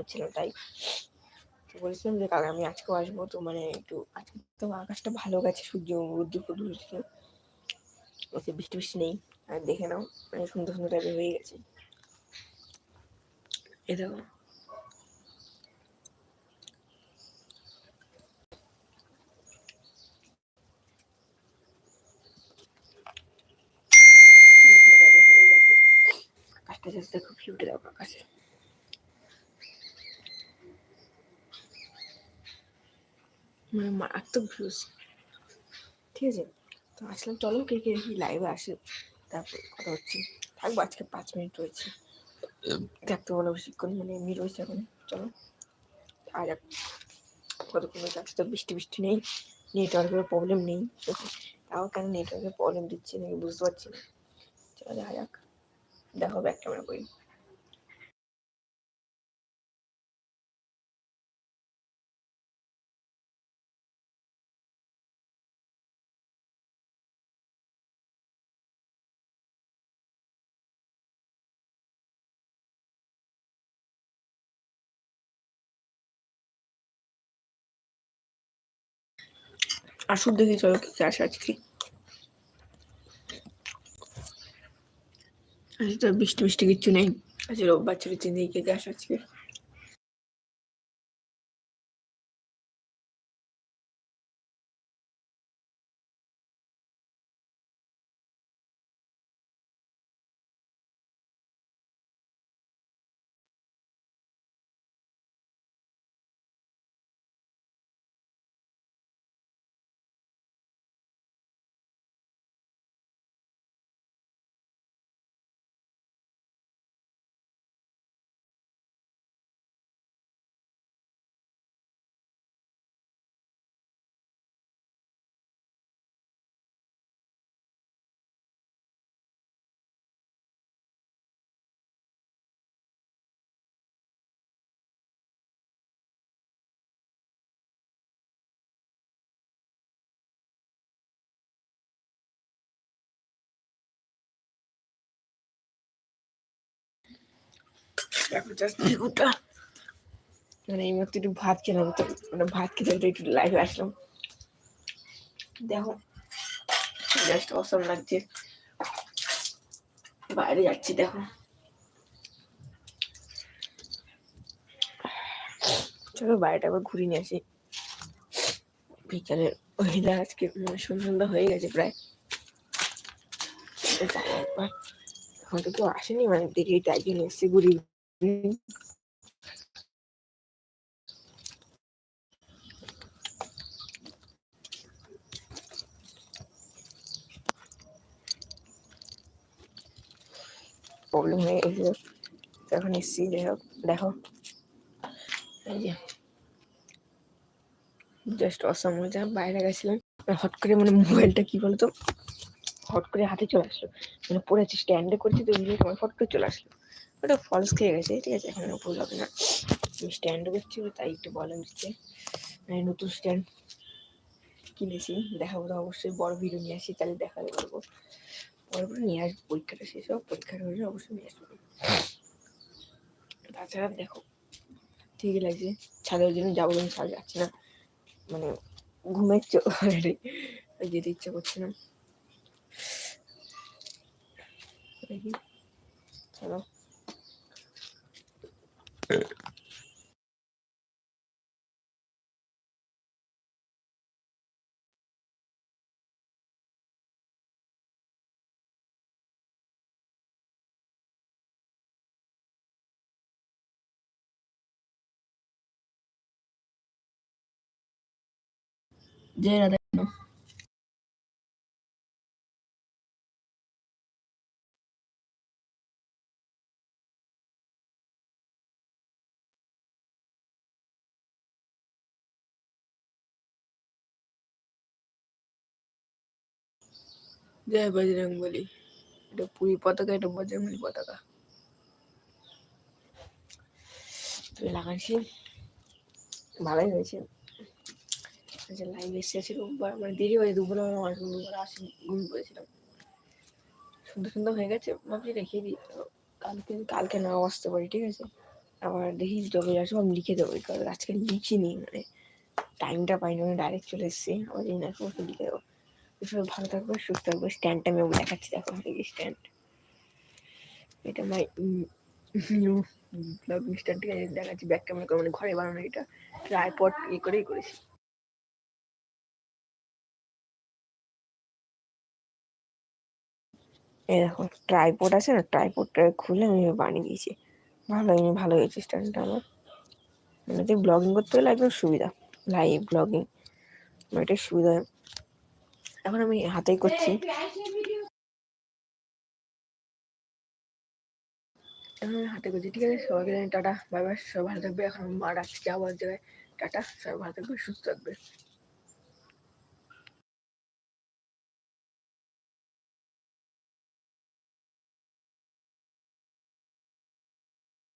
হচ্ছিল তাই। তো বলেছিলাম যে কাকা আমি আজকেও আসব, তো মানে একটু আজকে তো আকাশটা ভালো গেছে, সূর্য রোদ্দুর ফদ্দুর উঠছে ওতে বৃষ্টি বৃষ্টি নেই, আর দেখে নাও মানে সুন্দর সুন্দর টাইপের হয়ে গেছে। এ আকাশটা খুব ভিউটা দেখো আকাশে। মানে মারাত্মক ভিউজ ঠিক আছে? তো আসলাম চলো কে কে দেখি লাইভে আসে তারপর কথা হচ্ছে। থাকব আজকে পাঁচ মিনিট রয়েছে। থাকতে বলো বেশিক্ষণ মানে এমনি রয়েছে এখন। চলো। আর কতক্ষণ রয়েছে আজকে তো বৃষ্টি বৃষ্টি নেই। নেটওয়ার্কের প্রবলেম নেই। তাও কেন নেটওয়ার্কের প্রবলেম দিচ্ছে নাকি বুঝতে পারছি না। চলো দেখা যাক। দেখো ব্যাক ক্যামেরা করি। আসুন দেখি চলো কি আসে আজকে? আজকে তো বৃষ্টি বৃষ্টি কিচ্ছু নেই। আজকে রোববার ছেড়ে চিনি কে কে আসে আজকে। মানে এই মাত্র একটু ভাত খেলাম তো মানে ভাত খেতে খেতে একটু লাইভে আসলাম। দেখো জাস্ট অসম লাগছে। বাইরে যাচ্ছি, দেখো। চলো বাইরেটা আবার ঘুরে নিয়ে আসি। বিকালের ওয়েদার আজকে মানে সন্ধ্যা হয়ে গেছে প্রায়। একবার। এখন তো কেউ আসেনি মানে দেরি তাই জন্য এসে ঘুরি প্রবলেম হয়ে গেছিল। এখন এসছি যাই হোক দেখো। এই যে। জাস্ট অসম হয়েছে বাইরে গেছিলাম। হট করে মানে মোবাইলটা কি বলতো? হট করে হাতে চলে আসলো। মানে পড়েছি স্ট্যান্ডে করেছি, তো সময় ফট করে চলে আসলো। ওটা ফলস খেয়ে গেছে, ঠিক আছে? এখন ভুল হবে না। আমি স্ট্যান্ডে করছি তাই একটু বলেন দিচ্ছে মানে নতুন স্ট্যান্ড কিনেছি, দেখাবো তো অবশ্যই, বড় ভিডিও নিয়ে আসি, তাহলে দেখাতে পারব। পরে পরে নিয়ে আসব, পরীক্ষাটা শেষ হোক পরীক্ষাটা হলে অবশ্যই নিয়ে আসব। তাছাড়া দেখো ঠিকই লাগছে, ছাদের জন্য যাব কিন্তু ছাদ যাচ্ছে না। মানে ঘুমাচ্ছ অলরেডি যেতে ইচ্ছা করছে না। দেখি জয় রাধা জয় বজরং বলি এটা পুরী পতাকা এটা বজরংবলী পতাকা তো লাগাচ্ছি ভালোই হয়েছে আচ্ছা লাইভ এসেছে রোববার মানে দেরি হয়ে দুপুরে আমার দুপুর আসি ঘুমিয়ে পড়েছিলাম সুন্দর সুন্দর হয়ে গেছে, ভাবছি রেখে দিই। কালকে কালকে নাও আসতে পারি, ঠিক আছে? আবার দেখি যবে আসব আমি লিখে দেবো কারণ আজকে লিখিনি মানে টাইমটা পাইনি আমি ডাইরেক্ট চলে এসেছি। আবার এই না, সমস্ত লিখে দেবো। সবাই ভালো থাকবে, সুস্থ থাকবে স্ট্যান্ডটা আমি দেখাচ্ছি, দেখো এই স্ট্যান্ড এটা মাই নিউ ব্লগিং স্ট্যান্ডটিকে দেখাচ্ছি ব্যাক ক্যামেরা করে মানে ঘরে বানানো এটা। ট্রাইপড ইয়ে করেই করেছি। দেখো ট্রাইপড আছে না ট্রাইপডটা খুলে আমি বানিয়ে দিয়েছি। ভালো এমনি ভালো হয়েছে স্ট্যান্ডটা আমার। মানে যে ব্লগিং করতে হলে একদম সুবিধা লাইভ ব্লগিং এটাই সুবিধা এখন আমি হাতেই করছি। এখন আমি হাতে করছি, ঠিক আছে? সবাইকে জানি টাটা, বাই বাই, সবাই ভালো থাকবে। এখন মা যাব এক জায়গায় টাটা, সবাই ভালো থাকবে, সুস্থ থাকবে।